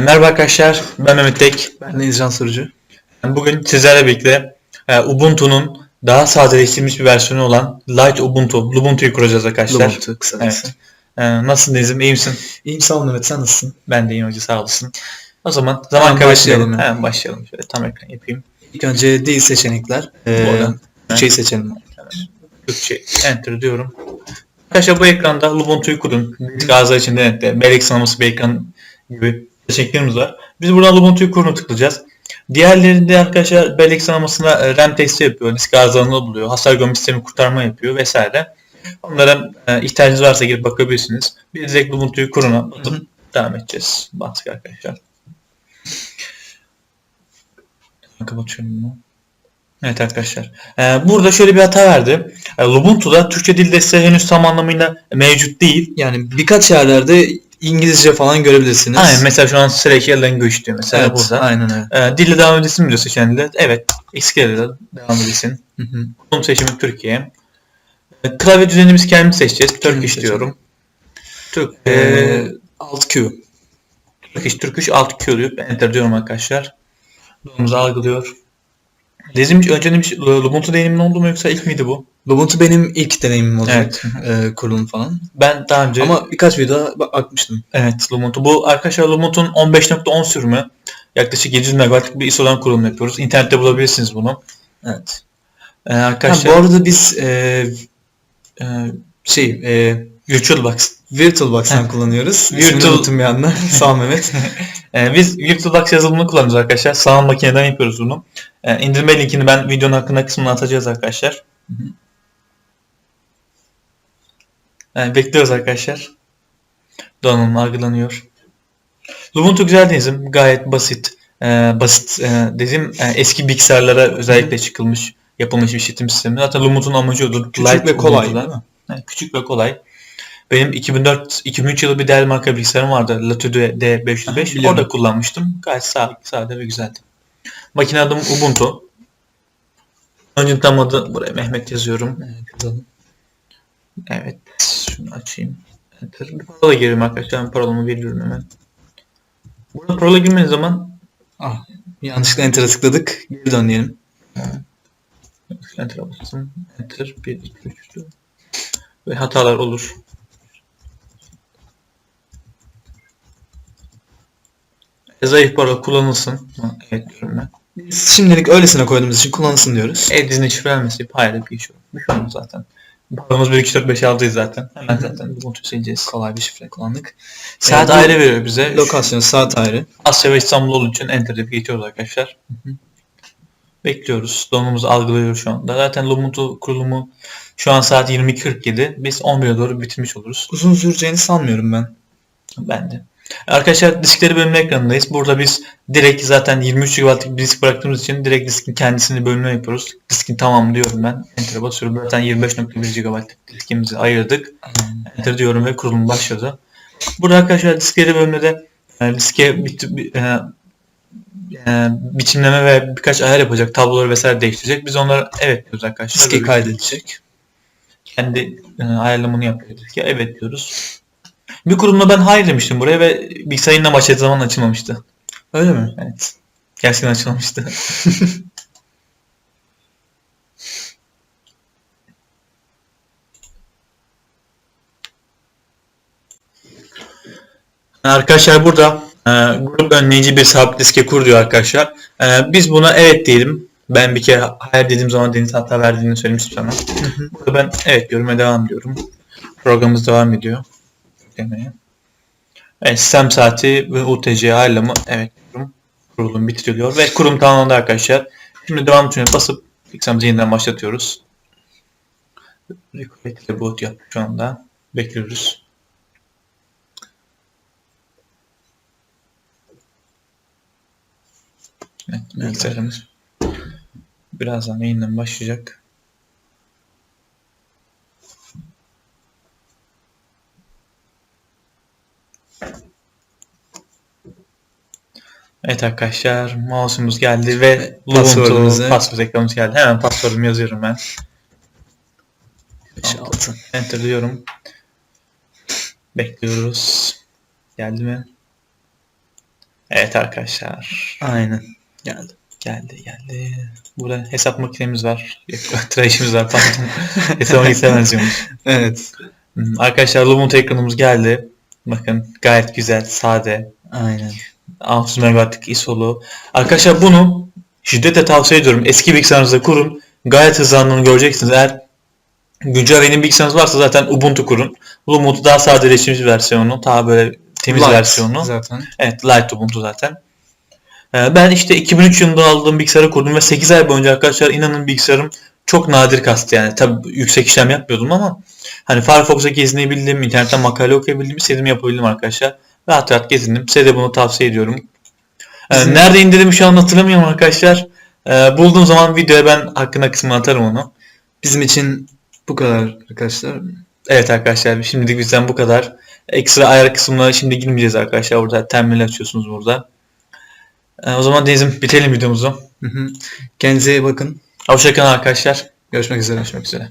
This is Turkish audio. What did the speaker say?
Merhaba arkadaşlar, ben Mehmet Tek. Ben de İzcan Sorucu. Bugün sizlerle birlikte e, Ubuntu'nun daha sadeleştirilmiş bir versiyonu olan Light Ubuntu, Ubuntu'yu kuracağız arkadaşlar. Lubuntu kısacası. Evet. E, nasılsın Deniz'im, iyi misin? İyiyim sağ ol Mehmet sen nasılsın? Ben de iyiyim hoca, sağ olasın. O zaman zaman kaybetmeyelim. başlayalım ya. Hemen başlayalım. Şöyle tam ekran yapayım. İlk önce değil seçenekler. Ee, Oradan. Türkçeyi seçelim. Türkçe enter diyorum. Arkadaşlar bu ekranda Ubuntu'yu kurun. Arıza için denetle. Bellek sınavısı bir ekran gibi seçeneklerimiz var. Biz buradan Ubuntu'yu kurunu tıklayacağız. Diğerlerinde arkadaşlar bellek sınamasına e, RAM testi yapıyor. Disk arızalarını buluyor. Hasar görme sistemi kurtarma yapıyor vesaire. Onlara e, ihtiyacınız varsa girip bakabilirsiniz. Biz direkt Ubuntu'yu kuruna basıp devam edeceğiz. Bastık arkadaşlar. Kapatıyorum bunu. Evet arkadaşlar. Ee, burada şöyle bir hata verdi. Ee, Ubuntu'da Türkçe dil desteği henüz tam anlamıyla mevcut değil. Yani birkaç yerlerde İngilizce falan görebilirsiniz. Aynen mesela şu an Slack language diyor mesela evet, burada. Aynen öyle. Ee, dille devam edilsin mi diyor seçenekler. Evet. Eskilerle de devam hı. Konum seçimi Türkiye. Ee, klavye düzenimizi kendimiz seçeceğiz. Turkish diyorum. Türk, ee, Ee, alt Q. Turkish, Turkish alt Q diyor. Enter diyorum arkadaşlar. Doğrumuzu algılıyor. Bizim hiç önceden hiç Ubuntu deneyimin oldu mu yoksa ilk miydi bu? Lubuntu benim ilk deneyimim olacak. Evet. Ee, kurulum falan. Ben daha önce Ama birkaç video bakmıştım. Evet Lumut'u. Bu arkadaşlar Lumut'un 15.10 sürümü. Yaklaşık 700 MB'lık bir ISO'dan kurulum yapıyoruz. İnternette bulabilirsiniz bunu. Evet. Ee, Ha, arkadaşlar bu arada biz e, e, şey e, VirtualBox. VirtualBox'tan kullanıyoruz. Virtual- Virtual... unuttum bir anda. Sağ ol Mehmet. Ee, biz VirtualBox yazılımını kullanıyoruz arkadaşlar. Sanal makineden yapıyoruz bunu. Ee, indirme linkini ben videonun hakkında kısmına atacağız arkadaşlar. Ee, bekliyoruz arkadaşlar. Donanım algılanıyor. Ubuntu güzel denizim. Gayet basit. Ee, basit e, dedim e, eski bilgisayarlara özellikle çıkılmış yapılmış bir işletim sistemi. Zaten Ubuntu'nun amacı odur. Küçük Light ve kolay Ubuntu'da. değil mi? Evet, küçük ve kolay. Benim 2004-2003 yılı bir değerli marka bilgisayarım vardı. Latitude Aha, D505. biliyorum. Orada kullanmıştım. Gayet sade, sade ve güzeldi. Makine adım Ubuntu. Önce tam adı buraya Mehmet yazıyorum. Evet. Şunu açayım. Enter. Bir parola gireyim arkadaşlar. Ben parolamı veriyorum hemen. Burada parola girmeniz zaman Ah, yanlışlıkla enter'a tıkladık. Geri dön diyelim. Enter'a basın. Enter. 1, 2, 3, 4. Ve hatalar olur. Zayıf parola kullanılsın. Evet diyorum ben. Biz şimdilik öylesine koyduğumuz için kullanılsın diyoruz. Ediz'in şifrelenmesi hayır bir iş yok. Bir şey olmaz zaten. Paramız 1, 2, 4, 5, 6'yız zaten. Hemen zaten bu sileceğiz. Kolay bir şifre kullandık. Saat bu ayrı veriyor bize. Lokasyon saat ayrı. Asya ve İstanbul olduğu için Enter deyip geçiyoruz arkadaşlar. Bekliyoruz. Donumuzu algılıyor şu anda. Zaten Ubuntu kurulumu şu an saat 22.47. Biz 11'e doğru bitirmiş oluruz. Uzun süreceğini sanmıyorum ben. Ben de. Arkadaşlar diskleri bölümü ekranındayız. Burada biz direkt zaten 23 GB'lık bir disk bıraktığımız için direkt diskin kendisini bölümüne yapıyoruz. Diskin tamamı diyorum ben. Enter'a basıyorum. Zaten 25.1 GB'lık diskimizi ayırdık. Enter diyorum ve kurulum başladı. Burada arkadaşlar diskleri bölümünde de e, diske bit, bi- e, e, biçimleme ve birkaç ayar yapacak. Tabloları vesaire değiştirecek. Biz onlara evet diyoruz arkadaşlar. Diske kaydedecek. kendi e, ayarlamanı yapıyor. Evet diyoruz. Bir kurumda ben hayır demiştim buraya ve bilgisayarınla başladığı zaman açılmamıştı. Öyle mi? Evet. Gerçekten açılmamıştı. Arkadaşlar burada e, grup önleyici bir sabit diske kur diyor arkadaşlar. E, biz buna evet diyelim. Ben bir kere hayır dediğim zaman Deniz hata verdiğini söylemiştim sana. Burada ben evet diyorum ve devam ediyorum. Programımız devam ediyor. Demeye. Evet, sistem saati ve UTC ayarlama evet diyorum. Kurulum bitiriliyor ve kurum tamamlandı arkadaşlar. Şimdi devam tuşuna basıp bilgisayarımızı yeniden başlatıyoruz. Record boot yaptık şu anda. Bekliyoruz. Evet, bilgisayarımız birazdan yeniden başlayacak. Evet arkadaşlar mouse'umuz geldi ve Ubuntu password ekranımız geldi. Hemen password'umu yazıyorum ben. 6. Enter diyorum. Bekliyoruz. Geldi mi? Evet arkadaşlar. Aynen. Geldi. Geldi geldi. Burada hesap makinemiz var. Tıraşımız var pardon. hesap makinesine benziyormuş. Evet. Arkadaşlar Lumut ekranımız geldi. Bakın gayet güzel, sade. Aynen. 600 MHz'lik ISO'lu. Arkadaşlar bunu şiddetle tavsiye ediyorum. Eski bilgisayarınızda kurun. Gayet hızlandığını göreceksiniz. Eğer güncel benim bilgisayarınız varsa zaten Ubuntu kurun. Lumut'u daha sadeleştirilmiş versiyonu. Daha böyle temiz Light versiyonu. Zaten. Evet Light Ubuntu zaten. Ee, Ben işte 2003 yılında aldığım bilgisayarı kurdum ve 8 ay boyunca arkadaşlar inanın bilgisayarım çok nadir kastı yani. Tabi yüksek işlem yapmıyordum ama hani Firefox'a gezinebildim, internetten makale okuyabildim, istediğimi yapabildim arkadaşlar. Rahat rahat gezindim. Size de bunu tavsiye ediyorum. Ee, Nerede indirdim şu an hatırlamıyorum arkadaşlar. Ee, Bulduğum zaman videoya ben hakkında kısmına atarım onu. Bizim için bu kadar arkadaşlar. Evet arkadaşlar şimdilik bizden bu kadar. Ekstra ayar kısmına şimdi girmeyeceğiz arkadaşlar. Burada terminal açıyorsunuz burada. Ee, o zaman Deniz'im bitirelim videomuzu. Hı hı. Kendinize iyi bakın. Hoşçakalın arkadaşlar. Görüşmek üzere. Görüşmek üzere.